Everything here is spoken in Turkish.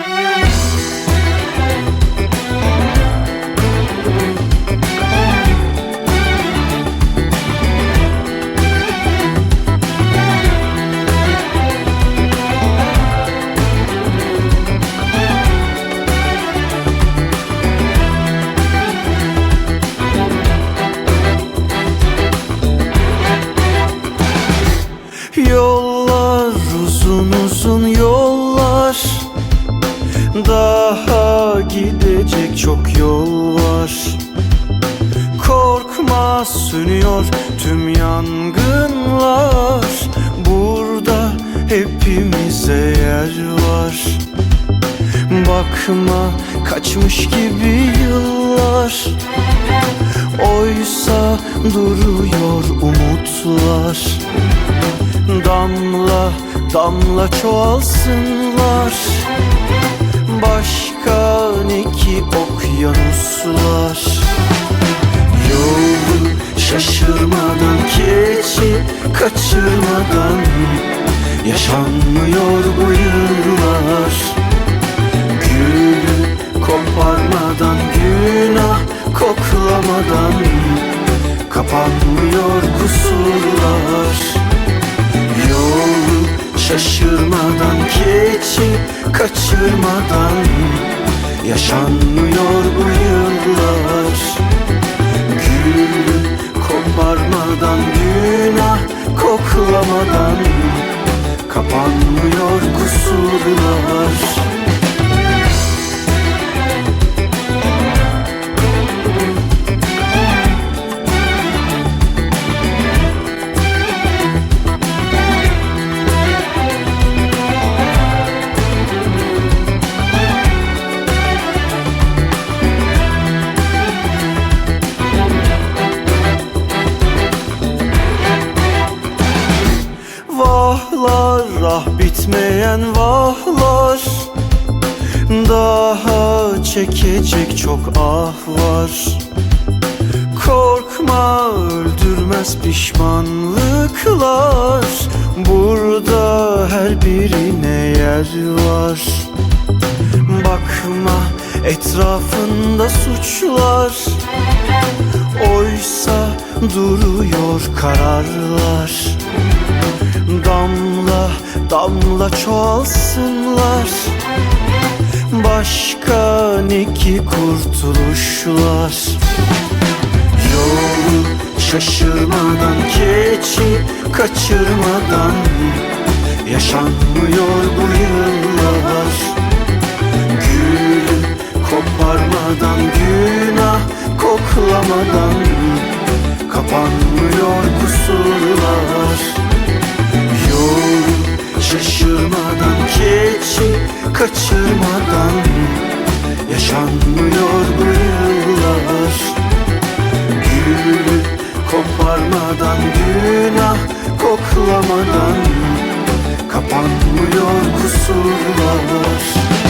Thank. Daha gidecek çok yol var. Korkma sönüyor tüm yangınlar. Burada hepimize yer var. Bakma kaçmış gibi yıllar. Oysa duruyor umutlar. Damla damla çoğalsınlar şaşırmadan keçi kaçırmadan Yaşanmıyor bu yıllar. Gül koparmadan günah koklamadan Kapanmıyor kusurlar. Yolu şaşırmadan keçi kaçırmadan Yaşanmıyor bu yıllar koparmadan günah koklamadan Kapanmıyor kusurlar Vahlar ah bitmeyen vahlar Daha çekecek çok ah var. Korkma öldürmez pişmanlıklar Burada her birine yer var. Bakma etrafında suçlar Oysa duruyor kararlar Damla damla çoğalsınlar. Başka ne ki kurtuluşlar. Yolu şaşırmadan keçi kaçırmadan Yaşanmıyor bu yıllar. Gül koparmadan günah koklamadan Kapanmıyor kaçırmadan Yaşanmıyor bu yıllar. Gül koparmadan günah koklamadan Kapanmıyor kusurlar